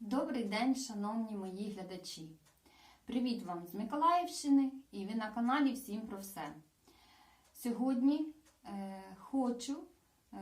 Добрий день, шановні мої глядачі! Привіт вам з Миколаївщини і ви на каналі Всім про все. Сьогодні е, хочу е,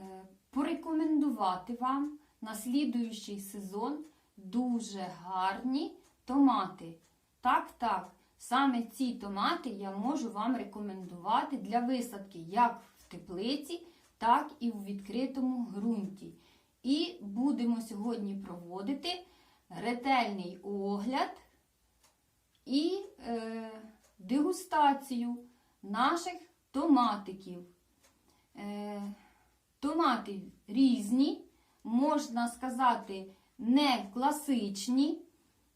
порекомендувати вам на слідуючий сезон дуже гарні томати. Так, так, саме ці томати я можу вам рекомендувати для висадки як в теплиці, так і в відкритому ґрунті. І будемо сьогодні проводити ретельний огляд і е, дегустацію наших томатиків. Е, томати різні, можна сказати, не класичні,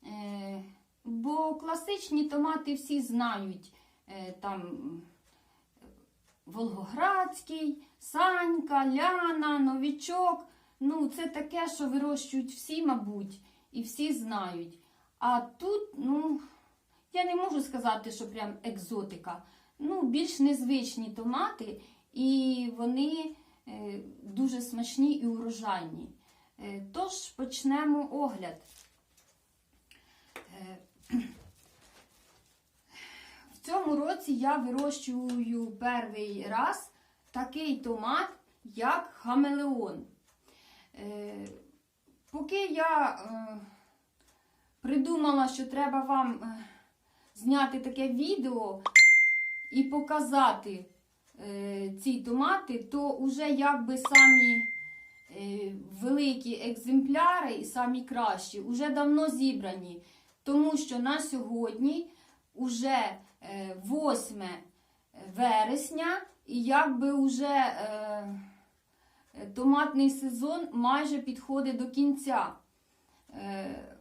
е, бо класичні томати всі знають. Е, там Волгоградський, Санька, Ляна, Новічок. Ну, це таке, що вирощують всі, мабуть, і всі знають. А тут, ну, я не можу сказати, що прям екзотика. Ну, більш незвичні томати, і вони е, дуже смачні і урожайні. Е, тож почнемо огляд. Е, в цьому році я вирощую перший раз такий томат, як хамелеон. Е, Поки я е, придумала, що треба вам е, зняти таке відео і показати е, ці томати, то вже якби самі е, великі екземпляри і самі кращі вже давно зібрані. Тому що на сьогодні вже е, 8 вересня, і якби вже е, томатний сезон майже підходить до кінця. Е,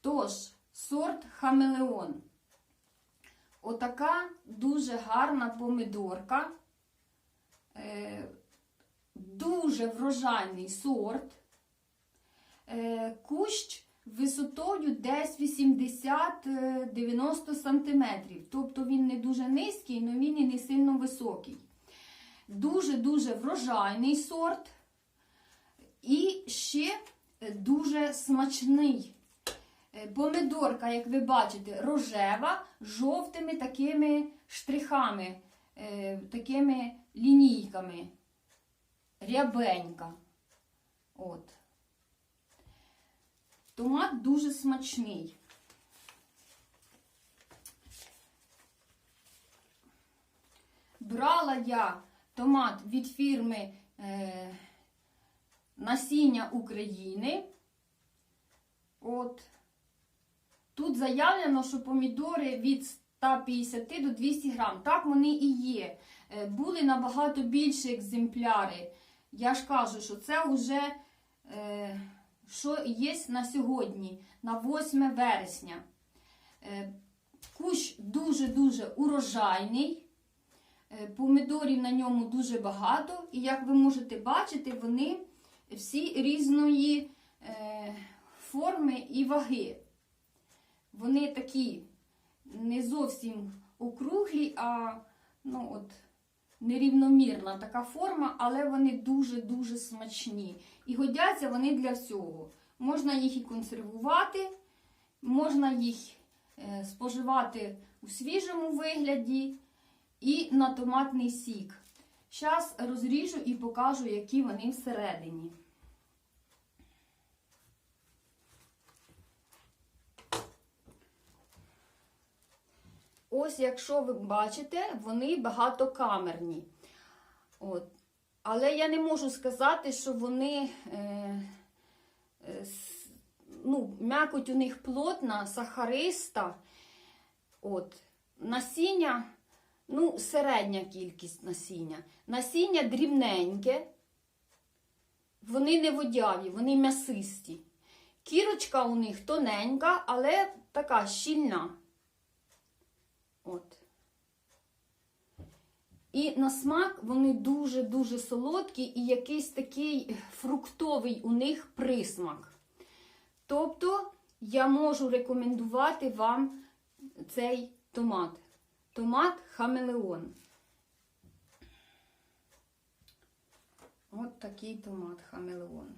Тож, сорт хамелеон. Отака дуже гарна помидорка. Е, Дуже врожайний сорт. Е, Кущ висотою десь 80-90 см. Тобто він не дуже низький, але він і не сильно високий. Дуже-дуже врожайний сорт. І ще дуже смачний. Е, Помидорка, як ви бачите, рожева, жовтими такими штрихами, е, такими лінійками. Рябенька. От. Томат дуже смачний. Брала я томат від фірми е, Насіння України. От. Тут заявлено, що помідори від 150 до 200 грам. Так вони і є. Е, Були набагато більші екземпляри. Я ж кажу, що це вже е, що є на сьогодні, на 8 вересня. Е, кущ дуже-дуже урожайний. Е, Помідорів на ньому дуже багато, і як ви можете бачити, вони всі різної е, форми і ваги. Вони такі не зовсім округлі, а ну, от, нерівномірна така форма, але вони дуже-дуже смачні. І годяться вони для всього. Можна їх і консервувати, можна їх е, споживати у свіжому вигляді і на томатний сік. Зараз розріжу і покажу, які вони всередині. Ось, якщо ви бачите, вони багатокамерні. От. Але я не можу сказати, що вони е, е, ну, м'якоть у них плотна, сахариста. От. Насіння, ну, середня кількість насіння. Насіння дрібненьке, вони не водяві, вони м'ясисті. Кірочка у них тоненька, але така щільна. От. І на смак вони дуже-дуже солодкі і якийсь такий фруктовий у них присмак. Тобто я можу рекомендувати вам цей томат. Томат хамелеон. От такий томат хамелеон.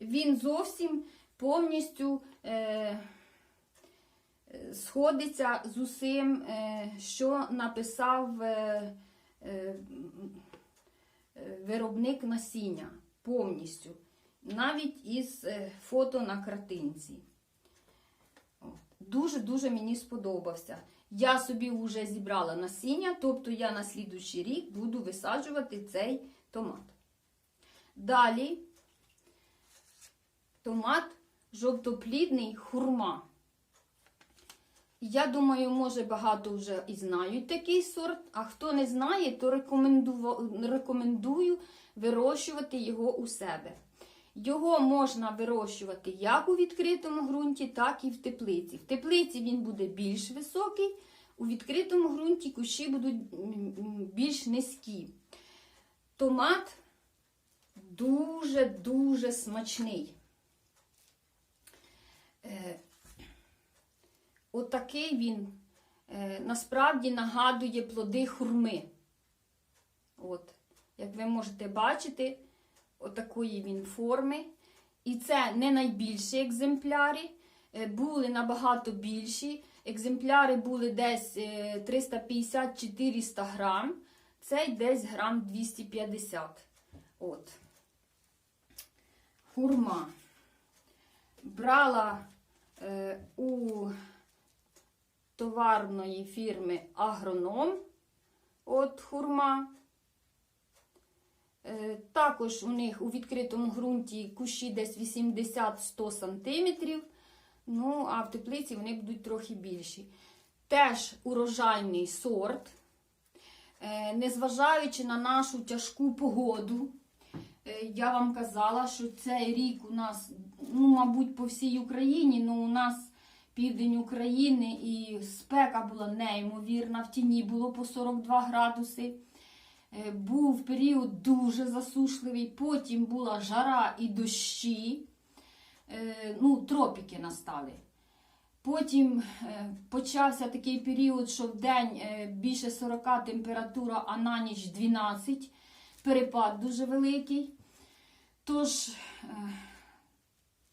Він зовсім повністю е, сходиться з усім, е, що написав е, е, виробник насіння повністю, навіть із е, фото на картинці. Дуже-дуже мені сподобався. Я собі вже зібрала насіння, тобто я на слідуючий рік буду висаджувати цей томат. Далі томат жовтоплідний хурма. Я думаю, може багато вже і знають такий сорт, а хто не знає, то рекомендую вирощувати його у себе. Його можна вирощувати як у відкритому ґрунті, так і в теплиці. В теплиці він буде більш високий, у відкритому ґрунті кущі будуть більш низькі. Томат дуже-дуже смачний. Е, Отакий він е, насправді нагадує плоди хурми. От, як ви можете бачити, отакої він форми. І це не найбільші екземпляри, е, були набагато більші. Екземпляри були десь е, 350-400 грам, цей десь грам 250. От. Хурма. Брала е, у товарної фірми Агроном. От хурма. Е, Також у них у відкритому ґрунті кущі десь 80-100 см. Ну, а в теплиці вони будуть трохи більші. Теж урожайний сорт. Е, Незважаючи на нашу тяжку погоду, е, я вам казала, що цей рік у нас, ну, мабуть, по всій Україні, ну у нас південь України і спека була неймовірна, в тіні було по 42 градуси. Е, Був період дуже засушливий, потім була жара і дощі, Е, ну, тропіки настали. Потім е, почався такий період, що в день більше 40 температура, а на ніч 12. Перепад дуже великий. Тож,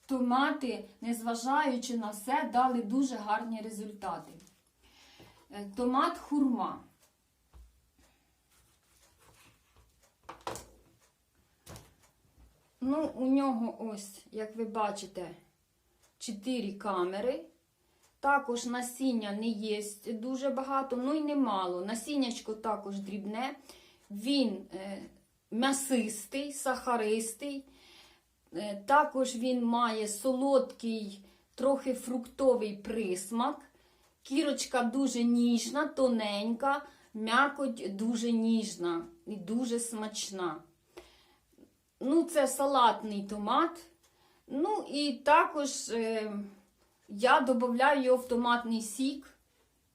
томати, незважаючи на все, дали дуже гарні результати. Томат хурма. Ну, у нього ось, як ви бачите, 4 камери. Також насіння не є дуже багато, ну і немало. Насіннячко також дрібне. Він е, м'ясистий, сахаристий. Е, також він має солодкий, трохи фруктовий присмак. Кірочка дуже ніжна, тоненька, м'якоть дуже ніжна і дуже смачна. Ну, це салатний томат. Ну, і також е, я додаю його в томатний сік.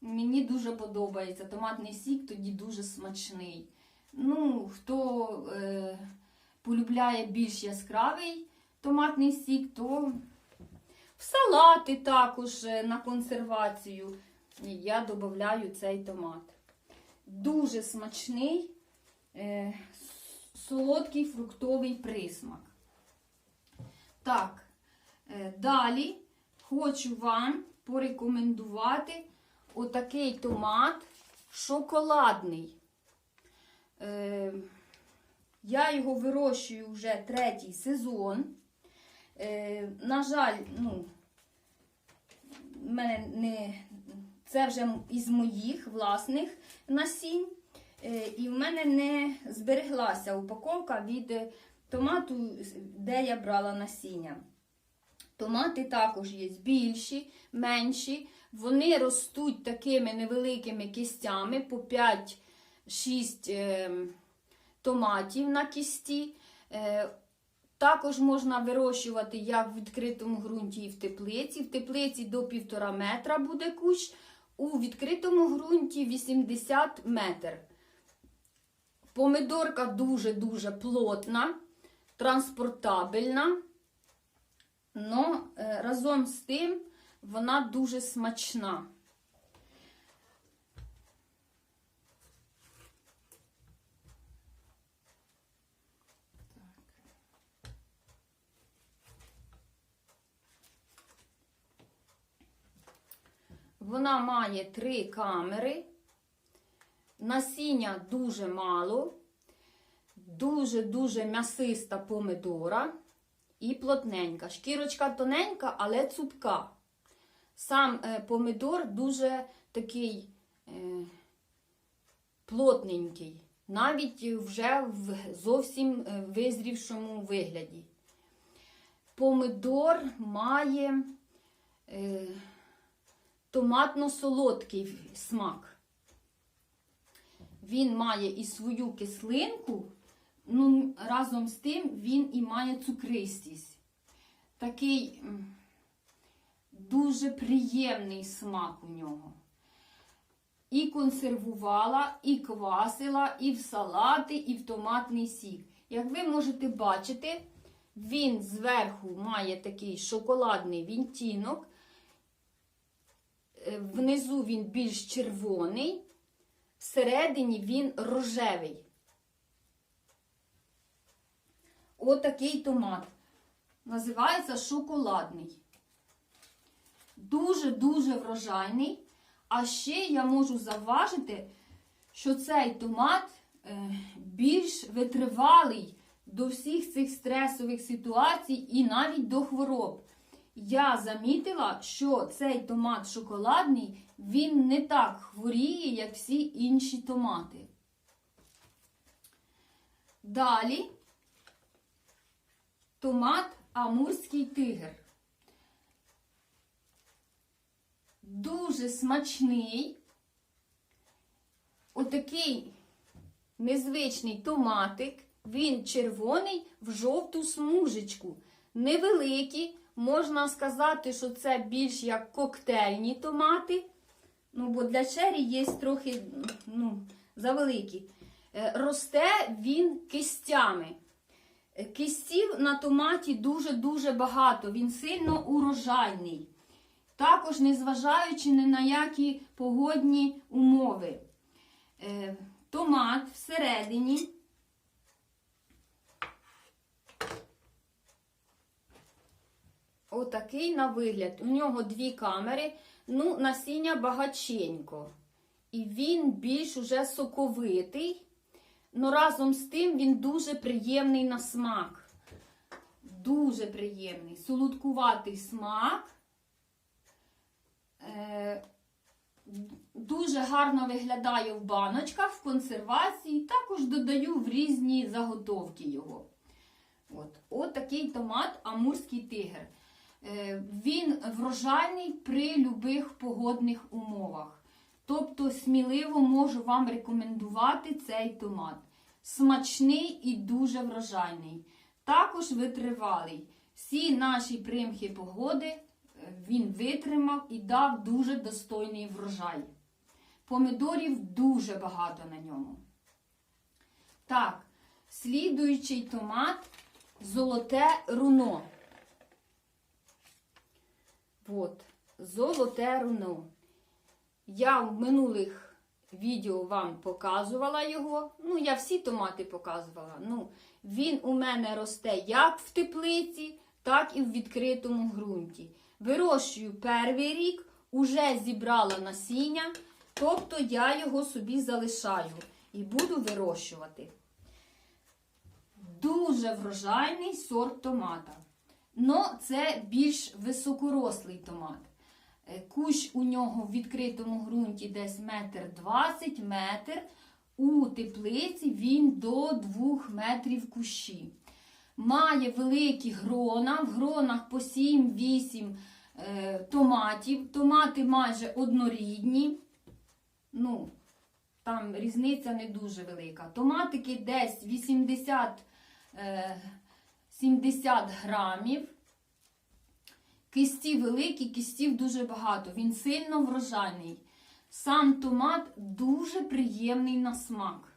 Мені дуже подобається. Томатний сік тоді дуже смачний. Ну, хто е, полюбляє більш яскравий томатний сік, то в салати також е, на консервацію я додаю цей томат. Дуже смачний, е, солодкий фруктовий присмак. Так, е, далі хочу вам порекомендувати отакий томат шоколадний. Е, Я його вирощую вже третій сезон. Е, На жаль, ну, мене не, це вже із моїх власних насінь. Е, І в мене не збереглася упаковка від томату, де я брала насіння. Томати також є більші, менші. Вони ростуть такими невеликими кістями по 5-6 е, томатів на кісті. Е, також можна вирощувати як в відкритому ґрунті і в теплиці. В теплиці до 1,5 метра буде кущ, у відкритому ґрунті 80 метр. Помидорка дуже-дуже плотна, транспортабельна, але разом з тим вона дуже смачна. Вона має три камери. Насіння дуже мало, дуже-дуже м'ясиста помидора і плотненька. Шкірочка тоненька, але цупка. Сам е, помидор дуже такий е, плотненький, навіть вже в зовсім е, визрівшому вигляді. Помидор має е, томатно-солодкий смак. Він має і свою кислинку, ну, разом з тим він і має цукристість. Такий дуже приємний смак у нього. І консервувала, і квасила, і в салати, і в томатний сік. Як ви можете бачити, він зверху має такий шоколадний відтінок, Е, внизу він більш червоний, всередині він рожевий. Отакий томат. Називається шоколадний. Дуже-дуже врожайний. А ще я можу заважити, що цей томат е, більш витривалий до всіх цих стресових ситуацій і навіть до хвороб. Я замітила, що цей томат шоколадний, він не так хворіє, як всі інші томати. Далі томат Амурський тигр. Дуже смачний. Отакий незвичний томатик. Він червоний в жовту смужечку. Невеликий. Можна сказати, що це більш як коктейльні томати. Ну, бо для чері є трохи ну, завеликі. Е, Росте він кистями. Е, Кистів на томаті дуже-дуже багато. Він сильно урожайний. Також незважаючи ні на які погодні умови. Е, Томат всередині. Отакий на вигляд. У нього дві камери, ну, насіння багаченько. І він більш уже соковитий. Ну, разом з тим він дуже приємний на смак. Дуже приємний. Солодкуватий смак. Е, Дуже гарно виглядає в баночках, в консервації. Також додаю в різні заготовки його. От, От такий томат Амурський тигр. Е, Він врожайний при любих погодних умовах. Тобто, сміливо можу вам рекомендувати цей томат. Смачний і дуже врожайний. Також витривалий. Всі наші примхи погоди е, він витримав і дав дуже достойний врожай. Помидорів дуже багато на ньому. Так, слідуючий томат золоте руно. От, золоте руно. Я в минулих відео вам показувала його. Ну, я всі томати показувала. Ну, він у мене росте як в теплиці, так і в відкритому ґрунті. Вирощую перший рік, уже зібрала насіння, тобто я його собі залишаю і буду вирощувати. Дуже врожайний сорт томата. Но це більш високорослий томат. Е, Кущ у нього в відкритому ґрунті десь метр двадцять метр. У теплиці він до 2 метрів кущі. Має великі грона, в гронах по 7-8 е, томатів. Томати майже однорідні. Ну, там різниця не дуже велика. Томатики десь 80 е, 70 грамів. Кисті великі, кистів дуже багато. Він сильно врожайний. Сам томат дуже приємний на смак.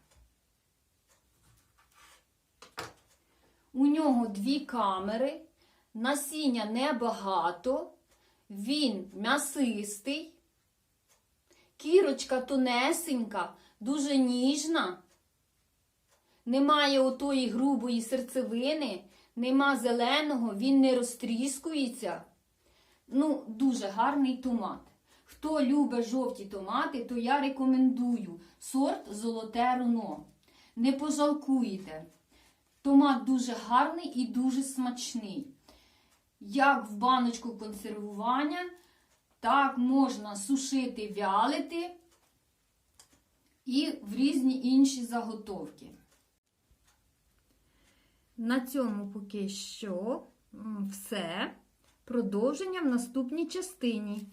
У нього дві камери, насіння небагато, він м'ясистий, кірочка тонесенька, дуже ніжна. Немає отої грубої серцевини, нема зеленого, він не розтріскується. Ну, дуже гарний томат. Хто любить жовті томати, то я рекомендую сорт Золоте руно. Не пожалкуєте. Томат дуже гарний і дуже смачний. Як в баночку консервування, так можна сушити, вялити і в різні інші заготовки. На цьому поки що все. Продовження в наступній частині.